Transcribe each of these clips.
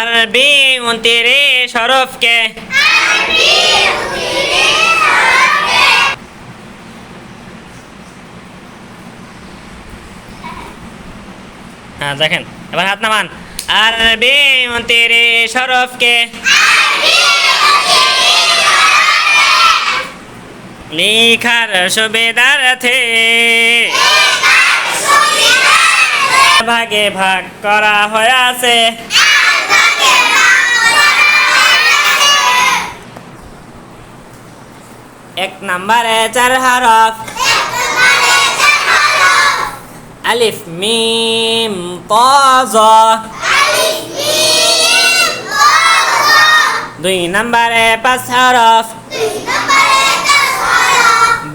আরবি উনত্রিশ হরফকে হ্যাঁ দেখেন, এবার হাত নামান। আরবি উনত্রিশ হরফকে লিখার সুবিধার্থে। ভাগে ভাগ করা হয়েছে এক নম্বরে চার হরফ। আলিফ মিম তজ দুই নম্বরে পাঁচ হরফ।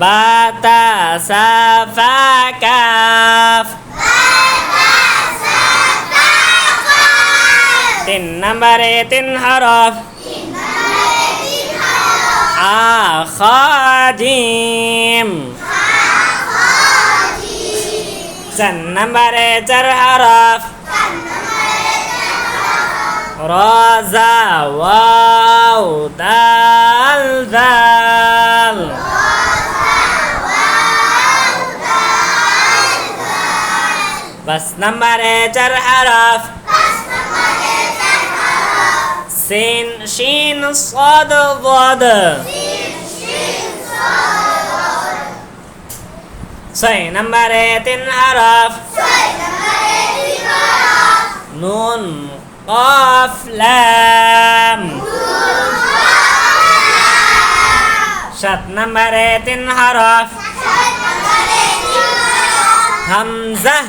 বাতা সাফা কাফ তিন নম্বরে তিন হরফ। جيم سن نمبر چر حرف رازا واو دال دال بس نمبر چر حرف سين شين صاد ضاد سين ছয় নম্বরে তিন হরফ নুন কফ লাম সাত নম্বরে তিন হরফ হামজা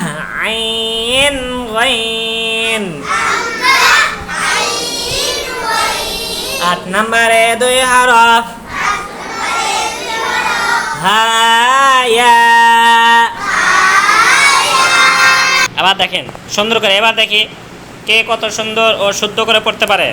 আইন গাইন আট নম্বরে দুই হরফ হায়া আবার দেখেন সুন্দর করে এবার দেখি কে কত সুন্দর ও শুদ্ধ করে পড়তে পারে।